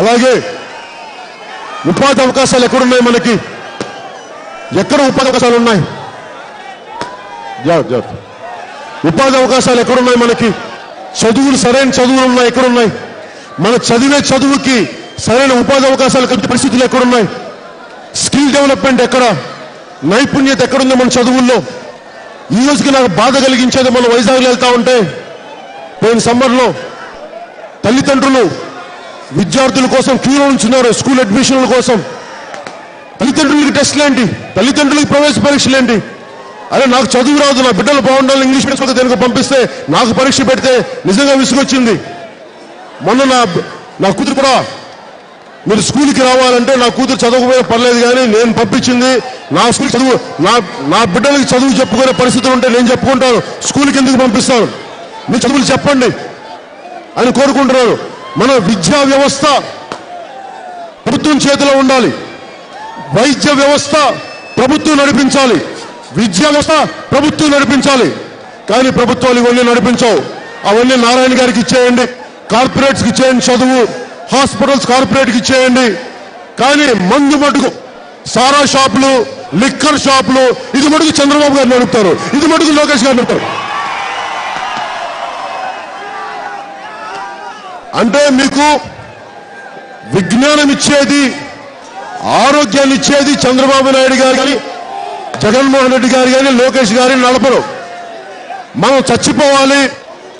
అలాగే ఉపాధి అవకాశాలు ఎక్కడున్నాయి మనకి? ఎక్కడ ఉపాధి అవకాశాలు ఉన్నాయి? ఉపాధి అవకాశాలు ఎక్కడున్నాయి మనకి? చదువులు సరైన చదువులు ఉన్నాయి ఎక్కడున్నాయి? మన చదివే చదువుకి సరైన ఉపాధి అవకాశాలు కలిపి పరిస్థితులు ఎక్కడున్నాయి? స్కిల్ డెవలప్మెంట్ ఎక్కడ? నైపుణ్యత ఎక్కడుంది మన చదువుల్లో? ఈ రోజుకి నాకు బాధ కలిగించేది మనం వైజాగ్లో వెళ్తా ఉంటే పోయిన సమ్మర్లో తల్లిదండ్రులు విద్యార్థుల కోసం క్యూలో ఉంచున్నారు స్కూల్ అడ్మిషన్ల కోసం. తల్లిదండ్రులకి టెస్ట్లు ఏంటి తల్లిదండ్రులకి ప్రవేశ పరీక్షలు ఏంటి అరే నాకు చదువు రాదు నా బిడ్డలు బాగుండాలి ఇంగ్లీష్ మీడియం దేనికి పంపిస్తే నాకు పరీక్ష పెడితే నిజంగా విసుగొచ్చింది. మొన్న నా నా కూతురు కూడా మీరు స్కూల్కి రావాలంటే నా కూతురు చదవకపోయినా పర్లేదు కానీ నేను పంపించింది నా స్కూల్ చదువు నా నా బిడ్డలకి చదువు చెప్పుకునే పరిస్థితులు ఉంటే నేను చెప్పుకుంటాను స్కూల్కి ఎందుకు పంపిస్తాను మీ చదువులు చెప్పండి అని కోరుకుంటున్నారు. మన విద్యా వ్యవస్థ ప్రభుత్వం చేతిలో ఉండాలి. వైద్య వ్యవస్థ ప్రభుత్వం నడిపించాలి. విద్యా వ్యవస్థ ప్రభుత్వం నడిపించాలి. కానీ ప్రభుత్వాలు ఇవన్నీ నడిపించవు. అవన్నీ నారాయణ గారికి ఇచ్చేయండి. కార్పొరేట్స్కి ఇచ్చేయండి చదువు. హాస్పిటల్స్ కార్పొరేట్కి ఇచ్చేయండి. కానీ మందు మటుకు సారా షాపులు లిక్కర్ షాపులు ఇది మటుకు చంద్రబాబు గారు నడుపుతారు ఇది మటుకు లోకేష్ గారు నడుపుతారు అంటే మీకు విజ్ఞానం ఇచ్చేది ఆరోగ్యాన్ని ఇచ్చేది చంద్రబాబు నాయుడు గారు కానీ జగన్మోహన్ రెడ్డి గారు కానీ లోకేష్ గారిని నడపరు. మనం చచ్చిపోవాలి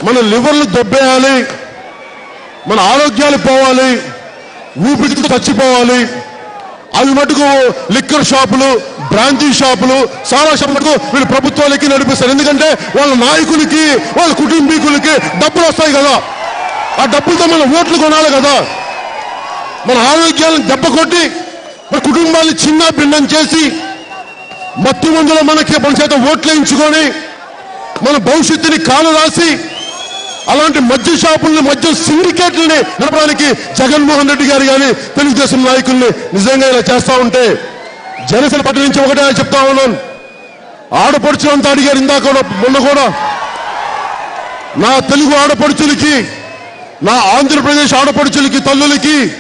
మన లివర్లు దొబ్బేయాలి మన ఆరోగ్యాలు పోవాలి ఊపిరితో చచ్చిపోవాలి. అవి మటుకు లిక్కర్ షాపులు బ్రాంచీ షాపులు సారా షాపు వీళ్ళు ప్రభుత్వాలకి నడిపిస్తారు. ఎందుకంటే వాళ్ళ నాయకులకి వాళ్ళ కుటుంబీకులకి డబ్బులు వస్తాయి కదా. ఆ డబ్బులతో మనం ఓట్లు కొనాలి కదా. మన ఆరోగ్యాలను దెబ్బ కొట్టి మన కుటుంబాన్ని చిన్న భిన్నం చేసి మత్తు మందులో మనకి మన చేత ఓట్లు వేయించుకొని మన భవిష్యత్తుని కాలు రాసి అలాంటి మద్య షాపుల్ని మద్య సిండికేట్లని నడపడానికి జగన్మోహన్ రెడ్డి గారు కానీ తెలుగుదేశం నాయకుల్ని నిజంగా ఇలా చేస్తా ఉంటే జనసేన పట్ల నుంచి ఒకటే చెప్తా ఉన్నాను. ఆడపడుచులంతా అడిగారు ఇందాక కూడా, మొన్న కూడా. నా తెలుగు ఆడపడుచులకి నా ఆంధ్రప్రదేశ్ ఆడపడుచులకి తల్లులకి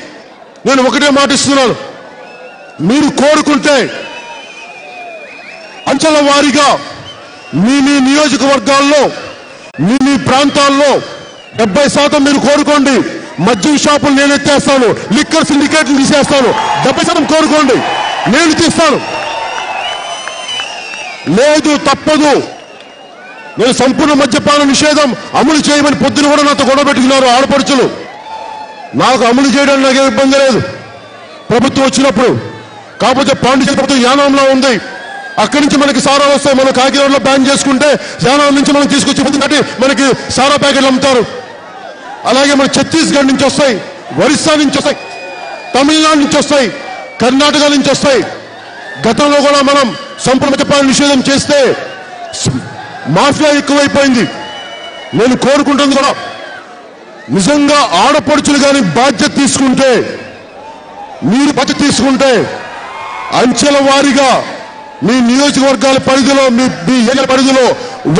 నేను ఒకటే మాటిస్తున్నాను మీరు కోరుకుంటే అంచెల వారీగా మీ మీ నియోజకవర్గాల్లో మీ మీ ప్రాంతాల్లో డెబ్బై శాతం మీరు కోరుకోండి. మద్యం షాపులు నేను ఎత్తేస్తాను. లిక్కర్ సిండికేట్లు తీసేస్తాను. డెబ్బై శాతం కోరుకోండి. నేను తీస్తాను. లేదు తప్పదు. నేను సంపూర్ణ మద్యపాన నిషేధం అమలు చేయమని పొద్దున కూడా నాతో గొడవ పెట్టుకున్నారు ఆడపడుచులు. నాకు అమలు చేయడానికి నాకే ఇబ్బంది లేదు. ప్రభుత్వం వచ్చినప్పుడు కాకపోతే పాండిచేరి ప్రభుత్వం యానంలో ఉంది. అక్కడి నుంచి మనకి సారా వస్తాయి మనం కాకినాడలో బ్యాన్ చేసుకుంటే యానం నుంచి మనం తీసుకొచ్చి కాబట్టి మనకి సారా ప్యాకెట్లు అమ్ముతారు. అలాగే మన ఛత్తీస్గఢ్ నుంచి వస్తాయి ఒరిస్సా నుంచి వస్తాయి తమిళనాడు నుంచి వస్తాయి కర్ణాటక నుంచి వస్తాయి. గతంలో కూడా మనం సంపూర్ణ నిషేధం చేస్తే మాఫియా ఎక్కువైపోయింది. నేను కోరుకుంటుంది కూడా నిజంగా ఆడపడుచులు కానీ బాధ్యత తీసుకుంటే మీరు బాధ్యత తీసుకుంటే అంచెల వారీగా మీ నియోజకవర్గాల పరిధిలో మీ మీ ఏరియా పరిధిలో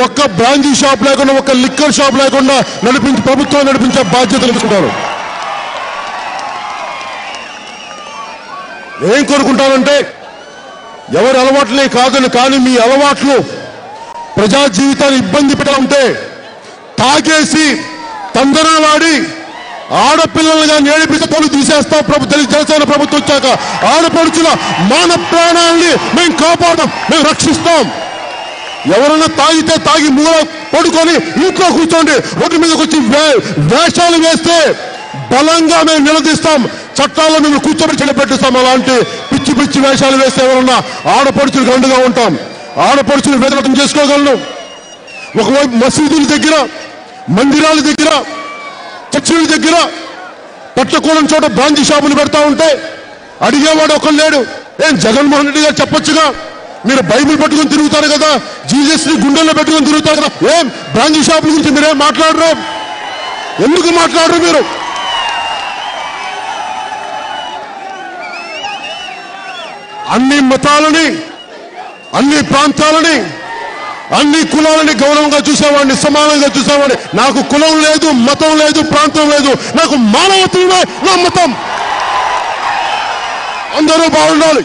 ఒక్క బ్రాంచీ షాప్ లేకుండా ఒక్క లిక్కర్ షాప్ లేకుండా నడిపించి ప్రభుత్వం నడిపించే బాధ్యత తీసుకుంటారు. ఏం కోరుకుంటానంటే ఎవరి అలవాట్లే కాదని కానీ మీ అలవాట్లు ప్రజా జీవితాన్ని ఇబ్బంది పెట్టడం ఉంటే తాగేసి తందనాలాడి ఆడపిల్లలుగా నేడిపిస్తే తోలు తీసేస్తాం ప్రభుత్వం జనసేన ప్రభుత్వం వచ్చాక ఆడపడుచుల మాన ప్రాణాలని మేము కాపాడతాం మేము రక్షిస్తాం. ఎవరైనా తాగితే తాగి మూల పడుకొని ఇంట్లో కూర్చోండి ఒకటి మీదకి వచ్చి వే- వేషాలు వేస్తే బలంగా మేము నిలదీస్తాం. చట్టాల్లో మేము కూర్చోబెట్టి చెడపెట్టిస్తాం అలాంటి పిచ్చి పిచ్చి వేషాలు వేస్తే ఎవరన్నా ఆడపడుచులకు అండుగా ఉంటాం. ఆడపడుచులు వేదవతం చేసుకోగలను. ఒకవైపు మసీదుల దగ్గర మందిరాల దగ్గర చర్చిల దగ్గర పట్టకూడని చోట బ్రాంచీ షాపులు పెడతా ఉంటే అడిగేవాడు ఒక లేడు. ఏం జగన్మోహన్ రెడ్డి గారు చెప్పొచ్చుగా? మీరు బైబిల్ పట్టుకొని తిరుగుతారు కదా? జీజస్ని గుండెల్లో పెట్టుకొని తిరుగుతారు కదా? ఏం? బ్రాంచీ షాపుల గురించి మీరేం మాట్లాడరు? ఎందుకు మాట్లాడరు మీరు? అన్ని మతాలని అన్ని ప్రాంతాలని అన్ని కులాలని గౌరవంగా చూసేవాడిని సమానంగా చూసేవాడిని. నాకు కులం లేదు మతం లేదు ప్రాంతం లేదు. నాకు మానవత్వమే నా మతం. అందరూ బాగుండాలి.